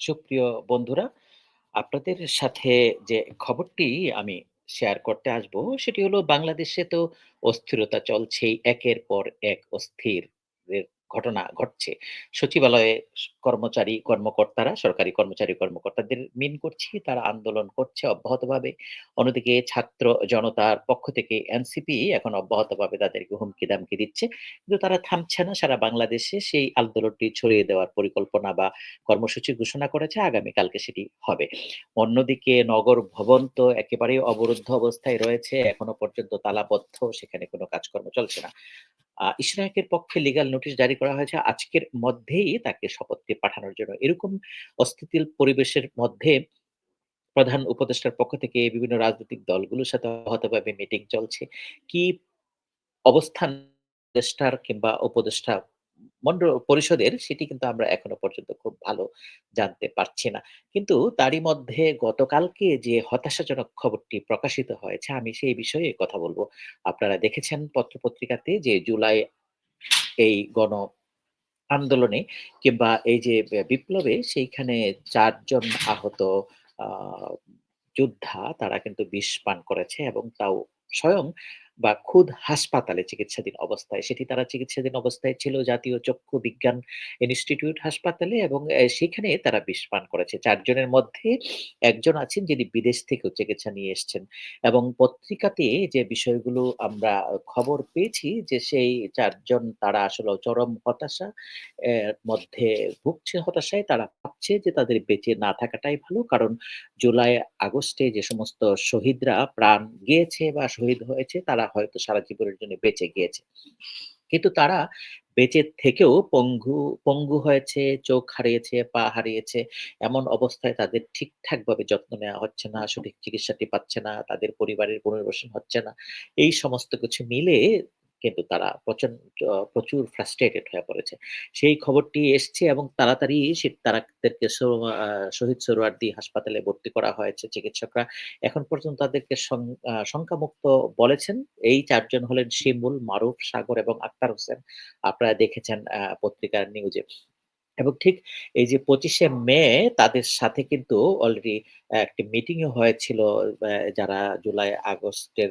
সুপ্রিয় বন্ধুরা, আপনাদের সাথে যে খবরটি আমি শেয়ার করতে আসব সেটি হলো বাংলাদেশে তো অস্থিরতা চলছেই। একের পর এক অস্থির ঘটনা ঘটছে। সচিবালয়ে কর্মচারী, কর্মকর্তারা, সরকারি কর্মচারী, কর্মকর্তাদের মিন করছি, তারা আন্দোলন করছে অব্যাহতভাবে। অন্যদিকে ছাত্র জনতার পক্ষ থেকে এনসিপি এখন অব্যাহতভাবে তাদেরকে হুমকি-দামকি দিচ্ছে। কিন্তু তারা থামছে না। সারা বাংলাদেশে সেই আন্দোলনটি ছড়িয়ে দেওয়ার পরিকল্পনা বা কর্মসূচি ঘোষণা করেছে। আগামীকালকে সেটি হবে। অন্যদিকে নগর ভবন তো একেবারেই অবরুদ্ধ অবস্থায় রয়েছে। এখনও পর্যন্ত তালাবদ্ধ, সেখানে কোনো কাজকর্ম চলছে না। ইশরাকের পক্ষে লিগাল নোটিশ জারি করা হয়েছে আজকের মধ্যেই তাকে শপথে পাঠানোর জন্য। এরকম অস্থিতিল পরিবেশের মধ্যে প্রধান উপদেষ্টার পক্ষ থেকে বিভিন্ন রাজনৈতিক দলগুলোর সাথে হতভাবে মিটিং চলছে। কি অবস্থান উপদেষ্টার কিংবা উপদেষ্টা মন্ড পরিষদের সেটি কিন্তু আমরা এখনও পর্যন্ত খুব ভালো জানতে পারছি না। কিন্তু তারই মধ্যে গতকালকে যে হতাশাজনক খবরটি প্রকাশিত হয়েছে, আমি সেই বিষয়ে কথা বলব আপনারা দেখেছেন পত্র-পত্রিকাতে যে জুলাই এই গণ আন্দোলনে কিংবা এই যে বিপ্লবে সেইখানে চারজন আহত যোদ্ধা তারা কিন্তু বিষ পান করেছে এবং তাও স্বয়ং বা খুদ হাসপাতালে চিকিৎসাধীন অবস্থায়। সেটি তারা চিকিৎসাধীন অবস্থায় ছিল জাতীয় চক্ষু বিজ্ঞান ইনস্টিটিউট হাসপাতালে এবং সেখানে তারা বিষ পান করেছে। চারজনের মধ্যে একজন আছেন যিনি বিদেশ থেকেও চিকিৎসা নিয়ে এসছেন এবং পত্রিকাতে যে বিষয়গুলো আমরা খবর পেয়েছি যে সেই চারজন তারা আসলে চরম হতাশা মধ্যে ভুগছে হতাশায়। তারা ভাবছে যে তাদের বেঁচে না থাকাটাই ভালো। কারণ জুলাই, আগস্টে যে সমস্ত শহীদরা প্রাণ গিয়েছে বা শহীদ হয়েছে তারা হয়তো সারা জীবনের জন্য বেঁচে গিয়েছে। কিন্তু তারা বেঁচে থেকেও পঙ্গু পঙ্গু হয়েছে, চোখ হারিয়েছে, পা হারিয়েছে। এমন অবস্থায় তাদের ঠিকঠাক ভাবে যত্ন নেওয়া হচ্ছে না, সঠিক চিকিৎসাটি পাচ্ছে না, তাদের পরিবারের পুনর্বাসন হচ্ছে না। এই সমস্ত কিছু মিলে কিন্তু তারা প্রচণ্ড প্রচুর ফ্রাস্ট্রেটেড হয়ে পড়েছে। সেই খবরটি এসছে এবং তাড়াতাড়ি তাদেরকে শহীদ সোহরাওয়ার্দী হাসপাতালে ভর্তি করা হয়েছে। চিকিৎসকরা এখন পর্যন্ত তাদেরকে সং আ বলেছেন। এই চারজন হলেন শিমুল, মারুফ, সাগর এবং আক্তার হোসেন। আপনারা দেখেছেন পত্রিকার নিউজে। এবং ঠিক এই যে পঁচিশে মে তাদের সাথে কিন্তু অলরেডি একটি মিটিংও হয়েছিল যারা জুলাই আগস্টের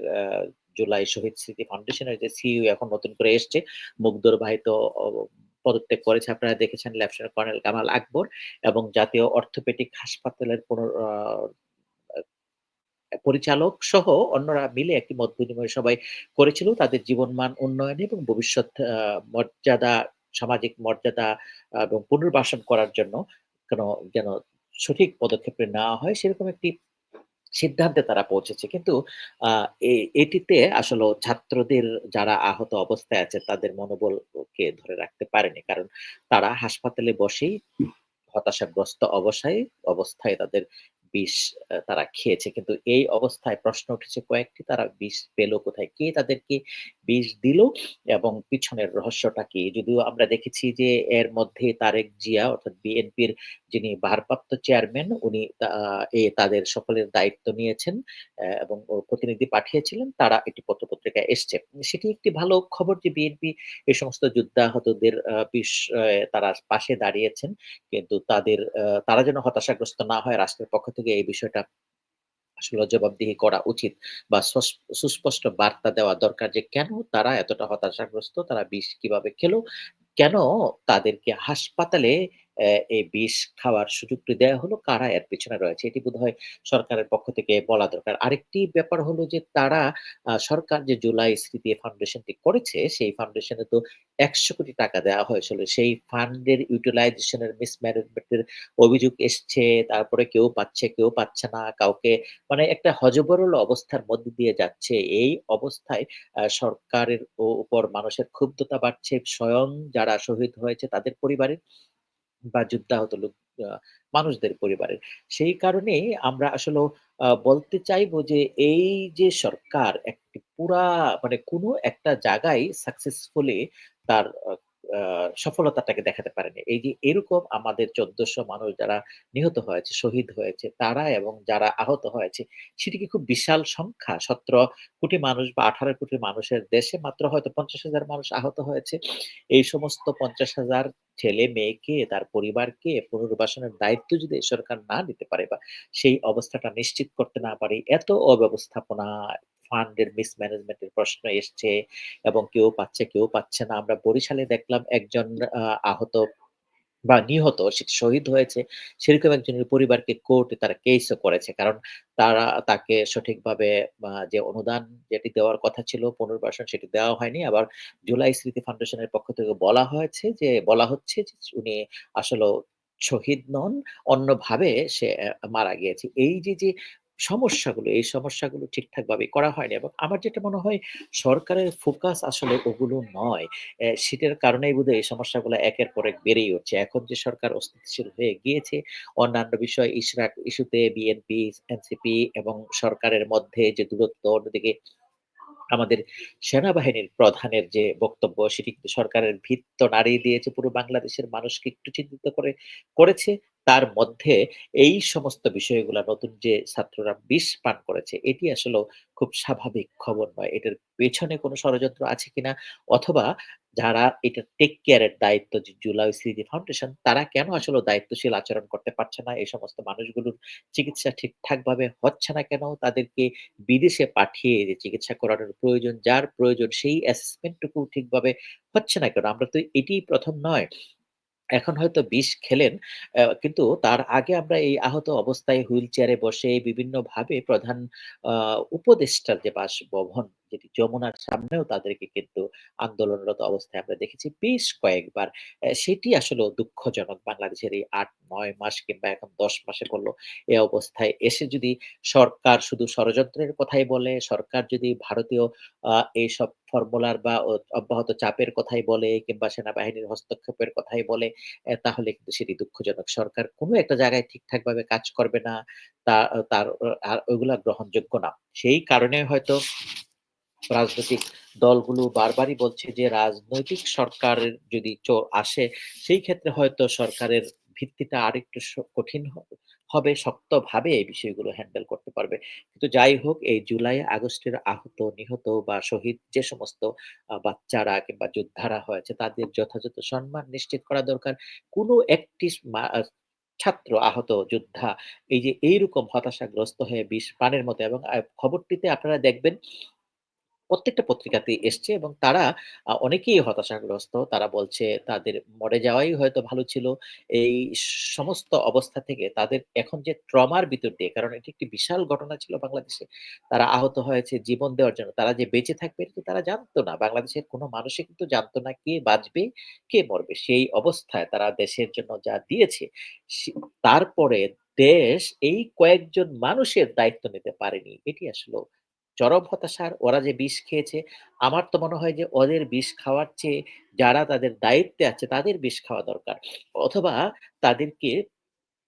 জুলাই শহীদ স্মৃতি ফাউন্ডেশনের যে সিইও এখন নতুন করে এসছে, মুগ্ধর ভাই তো পদত্যাগ করেছে। আপনারা দেখেছেন লেফটেন্যান্ট কর্নেল কামাল আকবর এবং জাতীয় অর্থোপেডিক হাসপাতালের আ পরিচালক সহ অন্যরা মিলে একটি মত বিনিময় সবাই করেছিল তাদের জীবনমান উন্নয়নে এবং ভবিষ্যৎ মর্যাদা, সামাজিক মর্যাদা এবং পুনর্বাসন করার জন্য কেন যেন সঠিক পদক্ষেপ নেওয়া হয় সেরকম একটি সিদ্ধান্তে তারা পৌঁছেছে। কিন্তু এটিতে আসলে ছাত্রদের যারা আহত অবস্থায় আছে তাদের মনোবলকে ধরে রাখতে পারেনি। কারণ তারা হাসপাতালে বসেই হতাশাগ্রস্ত অবসায় অবস্থায় তাদের বিষ তারা খেয়েছে। কিন্তু এই অবস্থায় প্রশ্ন উঠেছে কয়েকটি, তারা বিষ পেল কোথায়? কে তাদেরকে বিষ দিল? এবং পিছনের রহস্যটা কি? যদিও আমরা দেখেছি যে, এর মধ্যে তারেক জিয়া অর্থাৎ বিএনপির যিনি ভারপ্রাপ্ত চেয়ারম্যান, উনি তাদের সকলের দায়িত্ব নিয়েছেন এবং প্রতিনিধি পাঠিয়েছিলেন। তারা এটি পত্র-পত্রিকায় এসছে। সেটি একটি ভালো খবর যে, বিএনপি এই সমস্ত যুদ্ধাহতদের, আ বিষয়ে তারা পাশে দাঁড়িয়েছেন। কিন্তু তাদের তারা যেন হতাশাগ্রস্ত না হয় রাষ্ট্রের পক্ষ থেকে এই বিষয়টা আসলে জবাবদিহি করা উচিত বা সস, সুস্পষ্ট বার্তা দেওয়া দরকার যে কেন তারা এতটা হতাশাগ্রস্ত? তারা বিষ কীভাবে খেলো, কেন তাদেরকে হাসপাতালে এই বিষ খাওয়ার সুযোগটি দেওয়া হলো? কারা এর পেছনে রয়েছে? এটি বোধহয় সরকারের পক্ষ থেকে বলা দরকার। আরেকটি ব্যাপার হলো যে তারা সরকার যে জুলাই স্মৃতি ফাউন্ডেশনটি করেছে, সেই ফাউন্ডেশনে তো ৳১০০ টাকা দেওয়া হয়েছিল। সেই ফান্ডের ইউটিলাইজেশন এর মিসম্যানেজমেন্ট এর অভিযোগ এসছে। তারপরে কেউ পাচ্ছে, কেউ পাচ্ছে না। কাউকে মানে একটা হযবরল অবস্থার মধ্যে দিয়ে যাচ্ছে। এই অবস্থায় সরকারের উপর মানুষের ক্ষুব্ধতা বাড়ছে। স্বয়ং যারা শহীদ হয়েছে তাদের পরিবারের বা যুদ্ধাহত লোক আহ, মানুষদের পরিবারের। সেই কারণে আমরা আসলে বলতে চাইব যে এই যে সরকার একটি পুরা মানে কোনো একটা জায়গায় সাকসেসফুলি তার সফলতাটাকে দেখাতে পারেনি। এই যে এরকম আমাদের ১৪০০ মানুষ যারা নিহত হয়েছে, শহীদ হয়েছে তারা এবং যারা আহত হয়েছে সেটি কি খুব বিশাল সংখ্যা? ১৭ কোটি মানুষ বা ১৮ কোটি মানুষের দেশে মাত্র হয়তো ৫০,০০০ মানুষ আহত হয়েছে। এই সমস্ত ৫০,০০০ ছেলে-মেয়েকে, তার পরিবারকে পুনর্বাসনের দায়িত্ব যদি সরকার না নিতে পারে বা সেই অবস্থাটা নিশ্চিত করতে না পারে, এত অব্যবস্থাপনা, ফান্ডের মিসম্যানেজমেন্ট এর প্রশ্ন এসছে এবং কেউ পাচ্ছে, কেউ পাচ্ছে না। আমরা বরিশালে দেখলাম একজন আহত বা নিহত শহীদ হয়েছে। সেরকম একজনের পরিবারকে কোর্টে তারা কেসও করেছে। কারণ তারা তাকে সঠিকভাবে যে অনুদান যেটি দেওয়ার কথা ছিল পুনর্বাসন সেটি দেওয়া হয়নি। আবার জুলাই স্মৃতি ফাউন্ডেশনের পক্ষ থেকে বলা হয়েছে যে বলা হচ্ছে যে উনি আসলেও শহীদ নন, অন্যভাবে সে মারা গিয়েছে। এই যে, যে সমস্যাগুলো, এই সমস্যাগুলো ঠিকঠাকভাবে করা হয়নি এবং আমার যেটা মনে হয় সরকারের ফোকাস আসলে ওগুলো নয়। শীতের কারণেই বোধহয় এই সমস্যাগুলো একের পর এক বেড়েই উঠছে। এখন যে সরকার অস্থিতিশীল হয়ে গিয়েছে, অন্যান্য বিষয় ইসরাক ইস্যুতে বিএনপি, এনসিপি এবং সরকারের মধ্যে যে দূরত্ব, অন্যদিকে আমাদের সেনাবাহিনীর প্রধানের যে বক্তব্য সেটি সরকারের ভিত্ত নাড়িয়ে দিয়েছে পুরো বাংলাদেশের মানুষকে একটু চিন্তিত করে করেছে। তার মধ্যে এই সমস্ত বিষয়গুলো নতুন যে ছাত্ররা বিষ পান করেছে এটি আসলে খুব স্বাভাবিক খবর নয়। এটার পেছনে কোনো ষড়যন্ত্র আছে কিনা অথবা যারা এটা টেক কেয়ারের দায়িত্ব যে জুলাই স্মৃতি ফাউন্ডেশন তারা কেন আসলে দায়িত্বশীল আচরণ করতে পারছে না? এই সমস্ত মানুষগুলোর চিকিৎসা ঠিকঠাকভাবে হচ্ছে না কেন? তাদেরকে বিদেশে পাঠিয়ে যে চিকিৎসা করানোর প্রয়োজন, যার প্রয়োজন সেই অ্যাসেসমেন্ট টুকু ঠিকভাবে হচ্ছে না কেন? আমরা তো এটিই প্রথম নয়। এখন হয়তো বিষ খেলেন। আহ, কিন্তু তার আগে আমরা এই আহত অবস্থায় হুইল চেয়ারে বসে বিভিন্নভাবে প্রধান আহ, উপদেষ্টার যে বাসভবন যেটি যমুনার সামনেও তাদেরকে কিন্তু আন্দোলনরত অবস্থায় আমরা দেখেছি বেশ কয়েকবার। সেটি আসলেও দুঃখজনক বাংলাদেশের এই ৮-৯ মাস কিংবা এখন ১০ মাসে করল এ অবস্থায় এসে যদি সরকার শুধু ষড়যন্ত্রের কথাই বলে, সরকার যদি ভারতীয় এইসব ফর্মুলার বা অব্যাহত চাপের কথাই বলে কিংবা সেনাবাহিনীর হস্তক্ষেপের কথাই বলে তাহলে কিন্তু সেটি দুঃখজনক। সরকার কোনো একটা জায়গায় ঠিকঠাক ভাবে কাজ করবে না। তার ওইগুলা গ্রহণযোগ্য না। সেই কারণে হয়তো রাজনৈতিক দলগুলো বারবারই বলছে যে রাজনৈতিক সরকারের যদি আসে সেই ক্ষেত্রে হয়তো সরকারের ভিত্তিটা আরেকটু কঠিন হবে, শক্তভাবে এই বিষয়গুলো হ্যান্ডেল করতে পারবে। কিন্তু যাই হোক এই জুলাই আগস্টের আহত, নিহত বা শহীদ যে সমস্ত বাচ্চারা কিংবা যোদ্ধারা হয়েছে তাদের যথাযথ সম্মান নিশ্চিত করা দরকার। কোনো একটি ছাত্র আহত যোদ্ধা এই যে এইরকম হতাশাগ্রস্ত হয়ে বিষ পানের মতো এবং খবরটিতে আপনারা দেখবেন প্রত্যেকটা পত্রিকাতে এসছে এবং তারা অনেকেই হতাশাগ্রস্ত। তারা বলছে তাদের মরে যাওয়াই হয়তো ভালো ছিল। এই সমস্ত অবস্থা থেকে তাদের এখন যে ট্রমার ভিতর দিয়ে কারণ এটি একটি বিশাল ঘটনা ছিল বাংলাদেশে। তারা আহত হয়েছে জীবন দেওয়ার জন্য। তারা যে বেঁচে থাকবে এটা তো তারা জানতো না। বাংলাদেশের কোনো মানুষই কিন্তু জানতো না কে বাঁচবে, কে মরবে। সেই অবস্থায় তারা দেশের জন্য যা দিয়েছে তারপরে দেশ এই কয়েকজন মানুষের দায়িত্ব নিতে পারেনি। এটি আসলেও চরম হতাশার। ওরা যে বিষ খেয়েছে, আমার তো মনে হয় যে ওদের বিষ খাওয়ার চেয়ে যারা তাদের দায়িত্বে আছে তাদের বিষ খাওয়া দরকার। অথবা তাদেরকে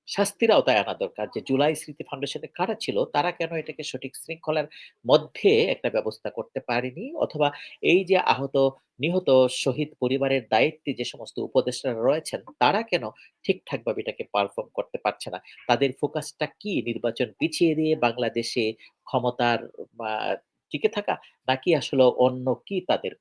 শাস্তির আওতায় আনা দরকার যে জুলাই স্মৃতি ফাউন্ডেশনে কারা ছিল, তারা কেন এটাকে সঠিক শৃঙ্খলার মধ্যে একটা ব্যবস্থা করতে পারেনি? অথবা এই যে আহত, নিহত শহীদ পরিবারের দায়িত্বে যে সমস্ত উপদেষ্টারা রয়েছেন, তারা কেন ঠিকঠাকভাবে এটাকে পারফর্ম করতে পারছে না? তাদের ফোকাসটা কি? নির্বাচন পিছিয়ে দিয়ে বাংলাদেশে ক্ষমতার টিকে থাকা? নাকি আসলে অন্য কি তাদের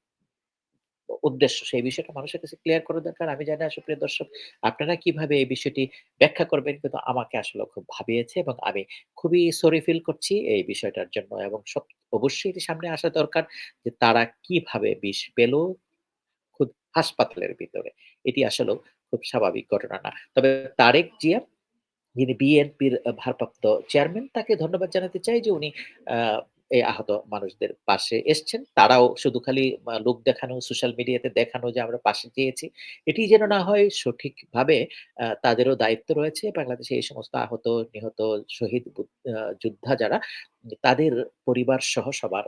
উদ্দেশ্য, সেই বিষয়টা মানুষের কাছে ক্লিয়ার করা দরকার। আমি জানি না সুপ্রিয় দর্শক, আপনারা কীভাবে এই বিষয়টি ব্যাখ্যা করবেন কিন্তু আমাকে আসলে খুব ভাবিয়েছে এবং আমি খুবই সরি ফিল করছি এই বিষয়টার জন্য এবং সব, অবশ্যই এটি সামনে আসা দরকার যে তারা কীভাবে বিষ পেল খুব হাসপাতালের ভিতরে। এটি আসলেও খুব স্বাভাবিক ঘটনা না। তবে তারেক জিয়া, যিনি বিএনপির ভারপ্রাপ্ত চেয়ারম্যান তাকে ধন্যবাদ জানাতে চাই যে উনি এই আহত মানুষদের পাশে এসছেন। তারাও শুধু খালি লোক দেখানো, সোশ্যাল মিডিয়াতে দেখানো যে আমরা পাশে চেয়েছি। এটি যেন না হয় সঠিকভাবে তাদেরও দায়িত্ব রয়েছে বাংলাদেশে এই সমস্ত আহত, নিহত, শহীদ যোদ্ধা যারা তাদের পরিবার সহ সবার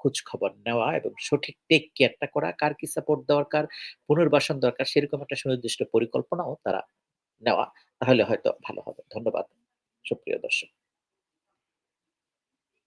খোঁজ খবর নেওয়া এবং সঠিক টেক কেয়ার টা করা, কার কি সাপোর্ট দরকার, পুনর্বাসন দরকার সেরকম একটা সুনির্দিষ্ট পরিকল্পনাও তারা নেওয়া। তাহলে হয়তো ভালো হবে। ধন্যবাদ সুপ্রিয় দর্শক।